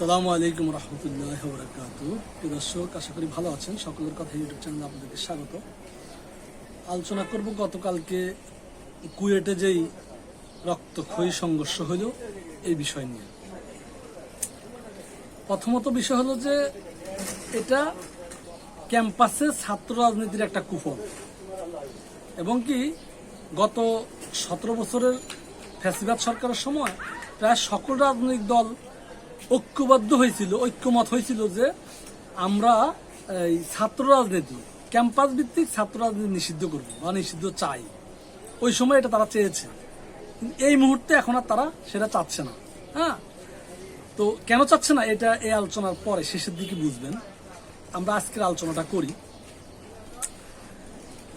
সালামু আলাইকুম রহমতুল্লাহ বরাকাত প্রিয় দর্শক, আশা করি ভালো আছেন। সকলের কথা ইউটিউব চ্যানেলে আপনাদেরকে স্বাগত। আলোচনা করব গতকালকে কুয়েটে যেই রক্তক্ষয়ী সংঘর্ষ হলো, এই বিষয় নিয়ে। প্রথমত বিষয় হলো যে, এটা ক্যাম্পাসে ছাত্র রাজনীতির একটা কুফল। এবং কি, গত সতেরো বছরের ফ্যাসিবাদ সরকারের সময় প্রায় সকল রাজনৈতিক দল ঐক্যবদ্ধ হয়েছিল, ঐক্যমত হয়েছিল যে আমরা, এই ছাত্র রাজনীতি, ক্যাম্পাস ভিত্তিক ছাত্র রাজনীতি নিষিদ্ধ করব, বা নিষিদ্ধ চাই। ওই সময় এটা তারা চেয়েছে। এই মুহূর্তে এখন আর তারা সেটা চাচ্ছে না। হ্যাঁ? তো কেন চাচ্ছে না? এটা এই আলোচনার পরে, শেষের দিকে বুঝবেন। আমরা আজকের আলোচনাটা করি।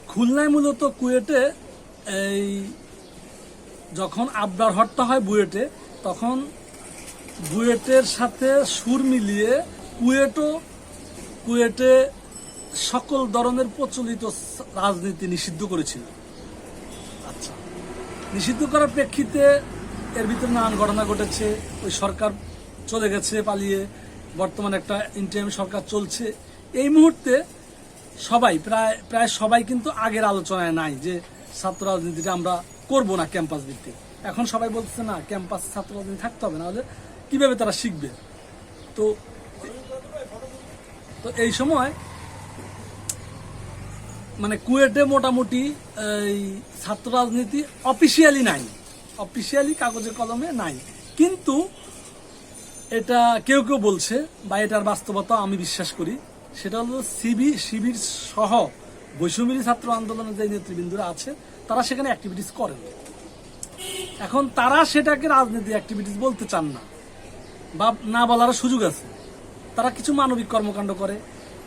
খুলনায় মূলত কুয়েটে এই যখন আবরার হত্যা হয় বুয়েটে, তখন বুয়েটের সাথে সুর মিলিয়ে কুয়েটও কুয়েটে সকল ধরনের প্রচলিত রাজনীতি নিষিদ্ধ করেছিল। আচ্ছা নিষিদ্ধ করার প্রেক্ষিতে এর ভিতরে নানান ঘটনা ঘটেছে। ওই সরকার চলে গেছে পালিয়ে, বর্তমানে একটা ইন্টারিম সরকার চলছে। এই মুহূর্তে সবাই, প্রায় প্রায় সবাই কিন্তু আগের আলোচনায় নাই যে ছাত্র রাজনীতিটা আমরা করব না ক্যাম্পাস ভিত্তিক। এখন সবাই বলছে না, ক্যাম্পাস ছাত্র রাজনীতি থাকতে হবে, নাহলে কীভাবে তারা শিখবে? তো তো এই সময় মানে কুয়েটে মোটামুটি, এই ছাত্র রাজনীতি অফিসিয়ালি নাই। অফিসিয়ালি কাগজে কলমে নাই। কিন্তু এটা কেউ কেউ বলছে, বা এটার বাস্তবতা আমি বিশ্বাস করি। সেটা হলো সিবি, শিবির সহ বৈষম্যী ছাত্র আন্দোলনের যে নেতৃবৃন্দরা আছে, তারা সেখানে অ্যাক্টিভিটিস করেন। এখন তারা সেটাকে রাজনীতি অ্যাক্টিভিটিস বলতে চান না। বা না বলার সুযোগ আছে। তারা কিছু মানবিক কর্মকাণ্ড করে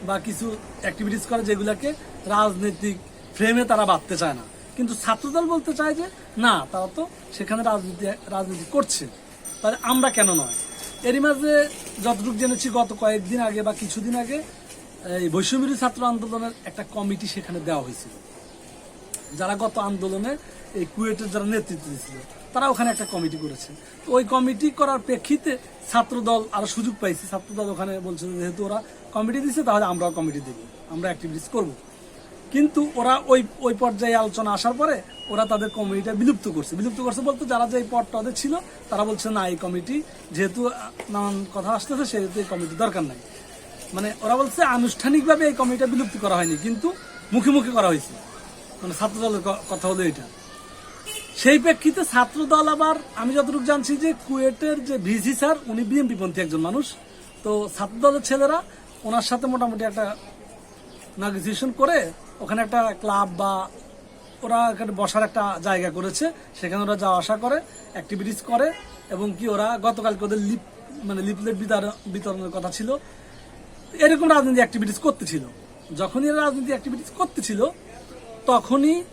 বা কিছু অ্যাক্টিভিটিস করে যেগুলোকে রাজনৈতিক ফ্রেমে তারা বাঁধতে চায় না। কিন্তু ছাত্রদল বলতে চায় যে, না, তারা তো সেখানে রাজনীতি রাজনীতি করছে। তাহলে আমরা কেন নয়? এরই মাঝে যতটুকু জেনেছি, গত কয়েকদিন আগে বা কিছুদিন আগে এই বৈষম্যী ছাত্র আন্দোলনের একটা কমিটি সেখানে দেওয়া হয়েছিল। যারা গত আন্দোলনে এই কুয়েটের যারা নেতৃত্ব দিয়েছিল তারা ওখানে একটা কমিটি করেছে। তো ওই কমিটি করার প্রেক্ষিতে ছাত্রদল আরও সুযোগ পাইছে। ছাত্রদল ওখানে বলছে যেহেতু ওরা কমিটি দিচ্ছে তাহলে আমরাও কমিটি দেবো। আমরা অ্যাক্টিভিটিস করব। কিন্তু ওরা ওই ওই পর্যায়ে আলোচনা আসার পরে ওরা তাদের কমিটিটা বিলুপ্ত করছে। বিলুপ্ত করছে বলতে যারা যে এই পদটা ওদের ছিল, তারা বলছে, না, এই কমিটি যেহেতু নানান কথা আসতেছে, সেহেতু এই কমিটি দরকার নাই। মানে ওরা বলছে, আনুষ্ঠানিকভাবে এই কমিটিটা বিলুপ্ত করা হয়নি, কিন্তু মুখে মুখে করা হয়েছে। মানে ছাত্র দলের কথা হলো এটা সেই প্রেক্ষিতে ছাত্র দল আবার, আমি যতটুকু জানছি যে কুয়েটের যে ভিসি স্যার, উনি বিএনপি পন্থী একজন মানুষ। তো ছাত্র দলের ছেলেরা ওনার সাথে মোটামুটি একটা নেগোসিয়েশন করে ওখানে একটা ক্লাব বা ওরা এখানে বসার একটা জায়গা করেছে। সেখানে ওরা যাওয়া আসা করে অ্যাক্টিভিটিস করে এবং কি ওরা গতকালকে ওদের লিপ মানে লিপলেট বিতরণ বিতরণের কথা ছিল। এরকম রাজনীতি অ্যাক্টিভিটিস করতেছিল। যখনই রাজনীতি অ্যাক্টিভিটিস করতেছিল তখনই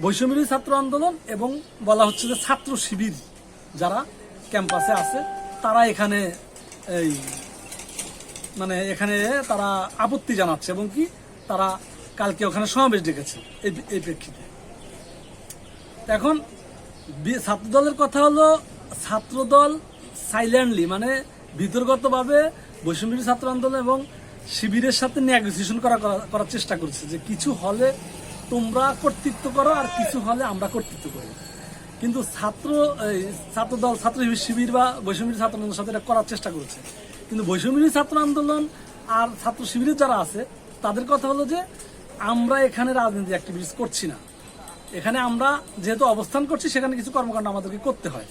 বৈষম্যী ছাত্র আন্দোলন এবং বলা হচ্ছে যে ছাত্র শিবির যারা ক্যাম্পাসে আছে, তারা এখানে এই মানে এখানে তারা আপত্তি জানাচ্ছে এবং কি তারা কালকে ওখানে সমাবেশ ডেকেছে এই প্রেক্ষিতে। এখন বি- ছাত্রদলের কথা হলো ছাত্রদল সাইলেন্টলি মানে বিতর্কতভাবে বৈষম্যী ছাত্র আন্দোলন এবং শিবিরের সাথে নেগোসিয়েশন করা- করার চেষ্টা করছে যে কিছু হলে তোমরা কর্তৃত্ব করো আর কিছু হলে আমরা কর্তৃত্ব করি। কিন্তু ছাত্র, এই ছাত্রদল ছাত্র শিবির বা বৈষম্যী ছাত্র আন্দোলনের সাথে এটা করার চেষ্টা করছে। কিন্তু বৈষম্যী ছাত্র আন্দোলন আর ছাত্র শিবিরের যারা আছে, তাদের কথা হলো যে আমরা এখানে রাজনীতি অ্যাক্টিভিটিস করছি না। এখানে আমরা যেহেতু অবস্থান করছি, সেখানে কিছু কর্মকাণ্ড আমাদেরকে করতে হয়।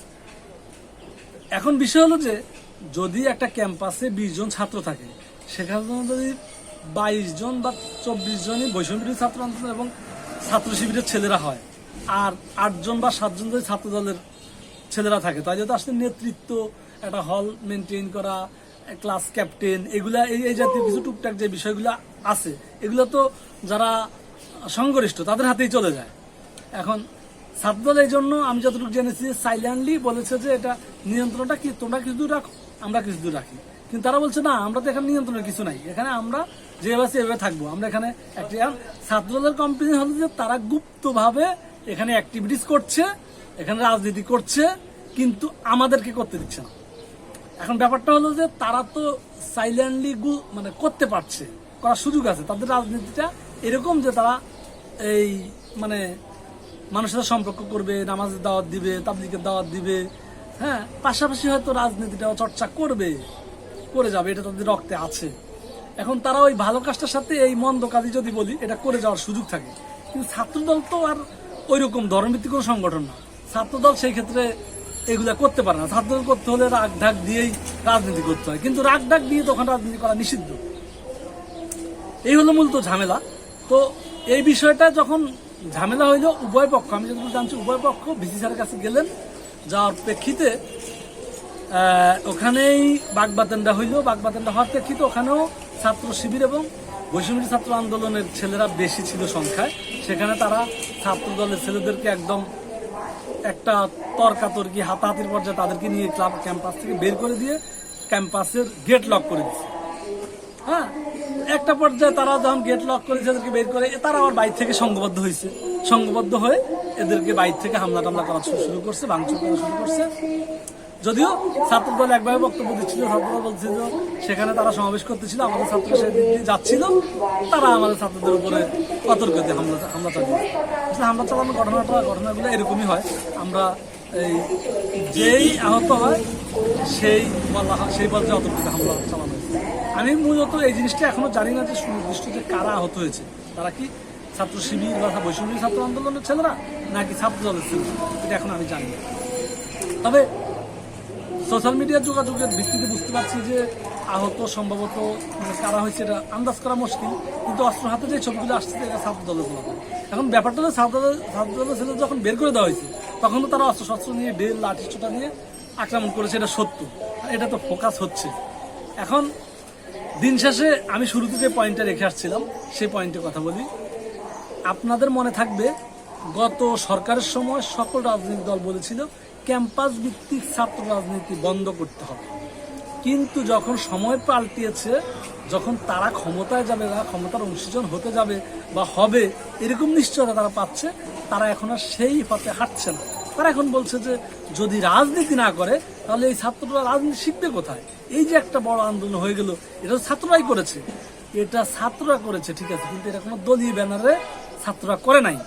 এখন বিষয় হলো যে যদি একটা ক্যাম্পাসে বিশ জন ছাত্র থাকে, সেখানে যদি বাইশ জন বা চব্বিশ জনই বৈষম্যী ছাত্র আন্দোলন এবং ছাত্র শিবিরের ছেলেরা হয়। আর আটজন বা সাতজন যদি ছাত্র দলের ছেলেরা থাকে। তাই যেহেতু আসলে নেতৃত্ব, একটা হল মেনটেন করা ক্লাস ক্যাপ্টেন এগুলা এই এই জাতীয় কিছু টুকটাক যে বিষয়গুলো আছে, এগুলো তো যারা সংগরিষ্ঠ, তাদের হাতেই চলে যায়। এখন ছাত্রদল এই জন্য আমি যতটুকু জেনেছি সাইলেন্টলি বলেছে যে এটা নিয়ন্ত্রণটা কি, তোমরা কিছু দূর রাখো, আমরা কিছু দূর রাখি। কিন্তু তারা বলছে, না, আমরা তো এখানে নিয়ন্ত্রণের কিছু নাই। এখানে আমরা যেভাবে আছে এভাবে থাকব। আমরা এখানে ছাত্রদলের কম্পিটিশন হলো যে তারা গুপ্তভাবে এখানে অ্যাক্টিভিটিস করছে, এখানে রাজনীতি করছে, কিন্তু আমাদেরকে করতে দিচ্ছে না। এখন ব্যাপারটা হলো যে তারা তো সাইলেন্টলি গু মানে করতে পারছে, করার সুযোগ আছে। তাদের রাজনীতিটা এরকম যে তারা এই মানে মানুষের সাথে সম্পর্ক করবে, নামাজের দাওয়াত দিবে তাবলিকের দাওয়াত দিবে। হ্যাঁ পাশাপাশি হয়তো রাজনীতিটাও চর্চা করবে। করে যাবে, এটা তাদের রক্তে আছে। এখন তারা ওই ভালো কাজটার সাথে এই মন্দ কাজই যদি বলি, এটা করে যাওয়ার সুযোগ থাকে। কিন্তু ছাত্রদল তো আর ওই রকম ধর্মভিত্তিক কোনো সংগঠন না। ছাত্রদল সেই ক্ষেত্রে এগুলা করতে পারে না। ছাত্রদল করতে হলে রাগ ঢাক দিয়েই রাজনীতি করতে হয়। কিন্তু রাগ ঢাক দিয়ে তখন রাজনীতি করা নিষিদ্ধ। এই হলো মূলত ঝামেলা। তো এই বিষয়টা যখন ঝামেলা হইল উভয় পক্ষ, আমি যতটুকু জানছি উভয় পক্ষ ভিসি স্যারের কাছে গেলেন। যাওয়ার প্রেক্ষিতে ওখানেই বাগবাতেনটা হইল। বাগবাতেনটা হওয়ার প্রেক্ষিতে ওখানেও ছাত্র শিবির এবং বৈষম্য ছাত্র আন্দোলনের ছেলেরা বেশি ছিল সংখ্যায়। সেখানে তারা ছাত্র দলের ছেলেদেরকে একদম একটা তর্কাতর্কি, হাতাহাতির পর্যায়ে তাদেরকে নিয়ে ক্লাব, ক্যাম্পাস থেকে বের করে দিয়ে ক্যাম্পাসের গেট লক করে দিচ্ছে হ্যাঁ? একটা পর্যায়ে তারা যখন গেট লক করেছে এদেরকে বের করে তারা আবার বাইর থেকে সংঘবদ্ধ হয়েছে। সংঘবদ্ধ হয়ে এদেরকে বাইর থেকে হামলা টামলা করা শুরু করছে, ভাঙচুর করা শুরু করছে। যদিও ছাত্রদল একভাবে বক্তব্য দিচ্ছিল ছাত্রদল বলছিল, সেখানে তারা সমাবেশ করতেছিল, আমাদের ছাত্র দিয়ে যাচ্ছিল, তারা আমাদের ছাত্রদের উপরে সতর্ক দিয়ে হামলা হামলা চালিয়েছে। আসলে হামলা চালানোর ঘটনাটা, ঘটনাগুলো এরকমই হয়। আমরা এই যেই আহত হয়, সেই সেই পর্যায়ে অতর্কিত হামলা চালানো হয়েছে। আমি মূলত এই জিনিসটা এখনও জানি না যে সুনির্দিষ্ট যে কারা আহত হয়েছে। তারা কি ছাত্র শিবির বা বৈষম্য ছাত্র আন্দোলনের ছেলেরা, নাকি ছাত্র দলের ছেলেরা? এটা এখন আমি জানি না। তবে সোশ্যাল মিডিয়ার যোগাযোগের ভিত্তিতে বুঝতে পারছি যে আহত সম্ভবত মানে কারা হয়েছে এটা আন্দাজ করা মুশকিল, কিন্তু অস্ত্র হাতে যে ছবিগুলো আসছে, এটা ছাত্র দলের। এখন ব্যাপারটা হলো ছাত্র দলের ছাত্র দলের ছেলে যখন বের করে দেওয়া হয়েছে, তখন তো তারা অস্ত্র শস্ত্র নিয়ে বেল লাঠি ছোটা নিয়ে আক্রমণ করেছে, এটা সত্য। এটা তো ফোকাস হচ্ছে। এখন দিন শেষে আমি শুরুতে যে পয়েন্টটা রেখে আসছিলাম, সেই পয়েন্টে কথা বলি। আপনাদের মনে থাকবে, গত সরকারের সময় সকল রাজনৈতিক দল বলেছিল ক্যাম্পাস ভিত্তিক ছাত্র রাজনীতি বন্ধ করতে হবে। কিন্তু যখন সময় পাল্টিয়েছে, যখন তারা ক্ষমতায় যাবে বা ক্ষমতার অংশীজন হতে যাবে বা হবে, এরকম নিশ্চয়তা তারা পাচ্ছে, তারা এখন আর সেই পথে হাঁটছে না। তারা এখন বলছে যে, যদি রাজনীতি না করে, তাহলে এই ছাত্ররা রাজনীতি শিখবে কোথায়? এই যে একটা বড় আন্দোলন হয়ে গেল, এটা ছাত্ররাই করেছে। এটা ছাত্ররা করেছে, ঠিক আছে, কিন্তু এটা কোনো দলীয় ব্যানারে ছাত্ররা করে নাই।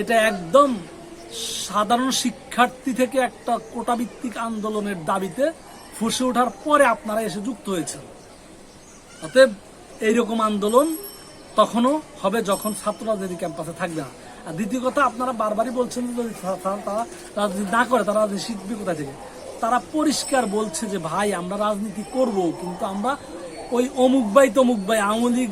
এটা একদম সাধারণ শিক্ষার্থী থেকে একটা কোটাভিত্তিক আন্দোলনের দাবিতে ফুসে ওঠার পরে আপনারা এসে যুক্ত হয়েছেন। অতএব এইরকম আন্দোলন তখনও হবে যখন ছাত্র রাজনীতি ক্যাম্পাসে থাকবে না। আর দ্বিতীয় কথা, আপনারা বারবারই বলছেন যদি তারা রাজনীতি না করে, তারা রাজনীতি শিখবে কোথা থেকে? তারা পরিষ্কার বলছে যে, ভাই, আমরা রাজনীতি করব, কিন্তু আমরা ওই অমুক ভাই তমুক ভাই, আওয়ামী লীগ,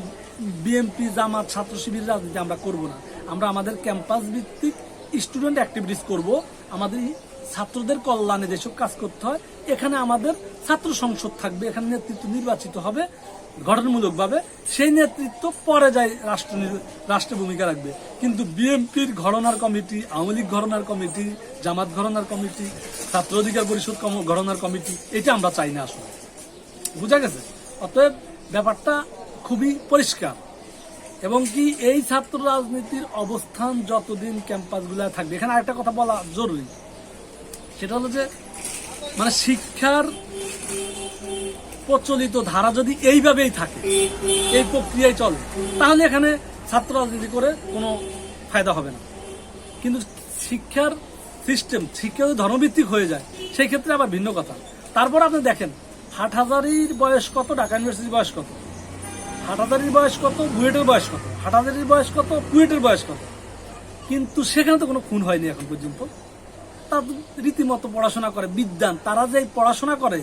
বিএনপি, জামাত ছাত্র শিবির রাজনীতি আমরা করব না। আমরা আমাদের ক্যাম্পাস ভিত্তিক স্টুডেন্ট অ্যাক্টিভিটিস করব। আমাদের ছাত্রদের কল্যাণে যেসব কাজ করতে হয়, এখানে আমাদের ছাত্র সংসদ থাকবে, এখানে নেতৃত্ব নির্বাচিত হবে গঠনমূলকভাবে। সেই নেতৃত্ব পরে যায় রাষ্ট্র নির- রাষ্ট্র ভূমিকা রাখবে। কিন্তু বিএনপির ঘটনার কমিটি, আওয়ামী লীগ ঘটনার কমিটি, জামাত ঘটনার কমিটি, ছাত্র অধিকার পরিষদ ঘটনার কমিটি, এটা আমরা চাই না আসলে। বুঝা গেছে? অতএব ব্যাপারটা খুবই পরিষ্কার। এবং কি এই ছাত্র রাজনীতির অবস্থান যতদিন ক্যাম্পাসগুলো থাকবে? এখানে আরেকটা কথা বলা জরুরি। সেটা হলো যে মানে শিক্ষার প্রচলিত ধারা যদি এইভাবেই থাকে, এই প্রক্রিয়ায় চলে, তাহলে এখানে ছাত্র রাজনীতি করে কোনো ফায়দা হবে না। কিন্তু শিক্ষার সিস্টেম শিক্ষা যদি ধর্মভিত্তিক হয়ে যায়, সেই ক্ষেত্রে আবার ভিন্ন কথা। তারপর আপনি দেখেন হাট হাটহাজারির বয়স কত, ঢাকা ইউনিভার্সিটির বয়স কত? হাটহাজারির বয়স কত, বুয়েটের বয়স কত? হাটহাজারির বয়স কত কুয়েটের বয়স কত? কিন্তু সেখানে তো কোনো খুন হয়নি এখন পর্যন্ত। তারা রীতিমতো পড়াশোনা করে, বিদ্যান। তারা যে পড়াশোনা করে,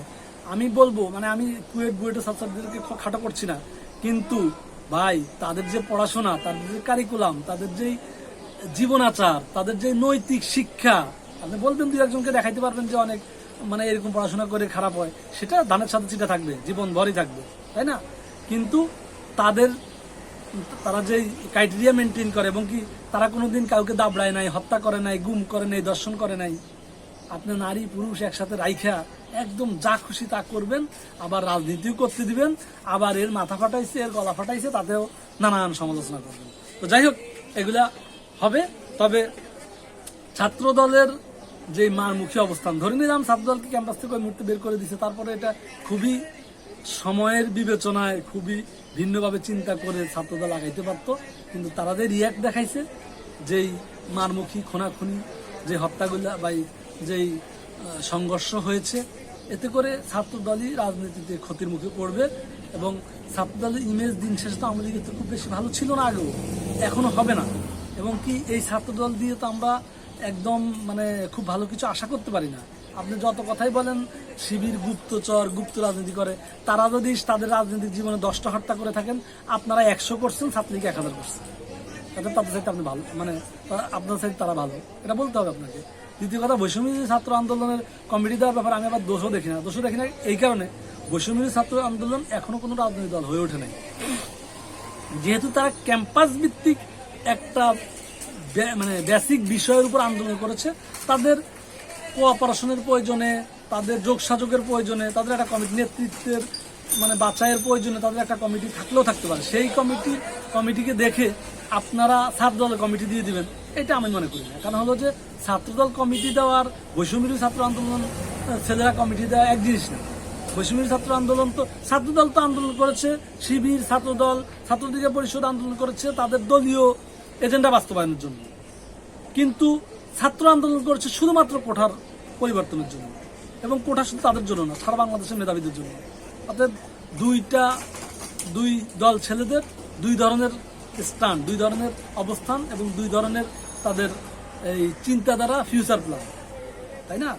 আমি বলব মানে আমি কুয়েট বুয়েটের ছাত্রছাত্রীদেরকে খাটো করছি না। কিন্তু ভাই, তাদের যে পড়াশোনা, তাদের যে কারিকুলাম তাদের যেই জীবনাচার, তাদের যে নৈতিক শিক্ষা, আপনি বলবেন দুই একজনকে দেখাইতে পারবেন যে অনেক মানে এরকম পড়াশোনা করে খারাপ হয়, সেটা ধানের সাথে চিটা থাকবে জীবন ভরই থাকবে, তাই না? কিন্তু তাদের, তারা যে ক্রাইটেরিয়া মেনটেন করে এবং কি তারা কোনো দিন কাউকে দাবড়ায় নাই, হত্যা করে নাই, গুম করে নাই, দর্শন করে নাই। আপনি নারী, পুরুষ একসাথে রাইখা একদম যা খুশি তা করবেন, আবার রাজনীতিও করতে দিবেন, আবার এর মাথা ফাটাইছে, এর গলা ফাটাইছে, তাতেও নানান সমালোচনা করবেন। তো যাই হোক, এগুলা হবে। তবে ছাত্র দলের যে মারমুখী অবস্থান, ধরে নিলাম ছাত্রদলকে ক্যাম্পাস থেকে ওই বের করে দিছে, তারপরে এটা খুবই সময়ের বিবেচনায় খুবই ভিন্নভাবে চিন্তা করে ছাত্রদল আগাইতে পারতো, কিন্তু তারা যে রিয়াক্ট দেখাইছে, যেই মারমুখী খোনাখুনি, যে হত্যাগুলা বা যেই সংঘর্ষ হয়েছে, এতে করে ছাত্রদলই রাজনীতিতে ক্ষতির মুখে পড়বে এবং ছাত্রদলের ইমেজ দিন শেষে তো আওয়ামী লীগের তো খুব বেশি ভালো ছিল না আগেও এখনও হবে না। এবং কি এই ছাত্রদল দিয়ে তো আমরা একদম মানে খুব ভালো কিছু আশা করতে পারি না। আপনি যত কথাই বলেন, শিবির গুপ্তচর, গুপ্ত রাজনীতি করে। তারা যদি তাদের রাজনৈতিক জীবনে দশটা হত্যা করে থাকেন, আপনারা একশো করছেন ছাত্রলীগ এক হাজার করছেন তাদের তাদের সাথে আপনি ভালো মানে আপনার সাথে তারা ভালো। এটা বলতে হবে আপনাকে। দ্বিতীয় কথা, বৈষম্য ছাত্র আন্দোলনের কমিটি দেওয়ার ব্যাপারে আমি আবার দোষও দেখি না। দোষও দেখি না এই কারণে বৈষম্য ছাত্র আন্দোলন এখনও কোনো রাজনৈতিক দল হয়ে ওঠে নাই। যেহেতু তারা ক্যাম্পাস ভিত্তিক একটা মানে বেসিক বিষয়ের উপর আন্দোলন করেছে, তাদের কোঅপারেশনের প্রয়োজনে, তাদের যোগসাযোগের প্রয়োজনে, তাদের একটা কমিটি নেতৃত্বের মানে বাছাইয়ের প্রয়োজনে তাদের একটা কমিটি থাকলেও থাকতে পারে। সেই কমিটি কমিটিকে দেখে আপনারা ছাত্রদলের কমিটি দিয়ে দিবেন, এটা আমি মনে করি না। কারণ হলো যে ছাত্রদল কমিটি দেওয়ার বৈষম্যী ছাত্র আন্দোলন ছেলেরা কমিটি দেওয়া এক জিনিস না। পশ্চিমী ছাত্র আন্দোলন তো ছাত্রদল তো আন্দোলন করেছে, শিবির ছাত্রদল ছাত্রলীগের পরিষদ আন্দোলন করেছে, তাদের দলীয় এজেন্ডা বাস্তবায়নের জন্য। কিন্তু ছাত্র আন্দোলন করেছে শুধুমাত্র কোঠার পরিবর্তনের জন্য। এবং কোঠা শুধু তাদের জন্য না, সারা বাংলাদেশের মেধাবীদের জন্য। অর্থাৎ দুইটা, দুই দল ছেলেদের, দুই ধরনের স্টান দুই ধরনের অবস্থান এবং দুই ধরনের তাদের এই চিন্তাধারা ফিউচার প্ল্যান তাই না?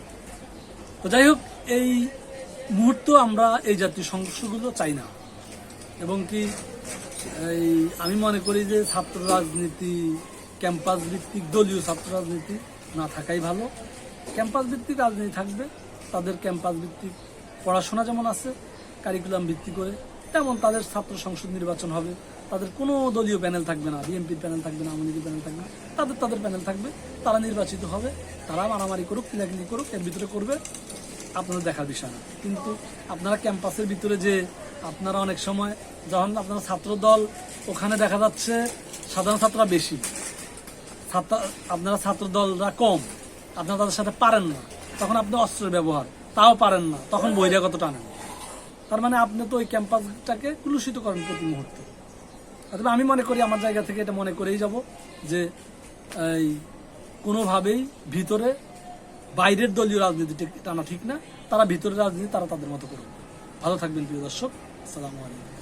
তো যাই হোক, এই মুহূর্ত আমরা এই জাতীয় সংঘর্ষগুলো চাই না। এবং কি এই আমি মনে করি যে ছাত্র রাজনীতি ক্যাম্পাস ভিত্তিক দলীয় ছাত্র রাজনীতি না থাকাই ভালো। ক্যাম্পাস ভিত্তিক রাজনীতি থাকবে, তাদের ক্যাম্পাস ভিত্তিক পড়াশোনা যেমন আছে কারিকুলাম ভিত্তি করে, তেমন তাদের ছাত্র সংসদ নির্বাচন হবে। তাদের কোনো দলীয় প্যানেল থাকবে না বিএনপির প্যানেল থাকবে না, আওয়ামী প্যানেল থাকবে না। তাদের তাদের প্যানেল থাকবে, তারা নির্বাচিত হবে, তারা মারামারি করুক, কিলাকিলি করুক, এর ভিতরে করবে, আপনাদের দেখার বিষয় না। কিন্তু আপনারা ক্যাম্পাসের ভিতরে যে আপনারা অনেক সময়, যখন আপনারা ছাত্র দল ওখানে দেখা যাচ্ছে, সাধারণ ছাত্ররা বেশি। ছাত্র, আপনারা ছাত্র দলরা কম। আপনারা তাদের সাথে পারেন না। তখন আপনি অস্ত্রের ব্যবহার। তাও পারেন না। তখন বহিরাগত টানেন? তার মানে আপনি তো ওই ক্যাম্পাসটাকে কুলুষিত করেন প্রতি মুহূর্তে। অথবা আমি মনে করি আমার জায়গা থেকে এটা মনে করেই যাব যে, এই কোনোভাবেই ভিতরে বাইরের দলীয় রাজনীতি টানা ঠিক না। তারা ভিতরের রাজনীতি তারা তাদের মতো করবে ভালো থাকবেন প্রিয় দর্শক। আসসালামু আলাইকুম।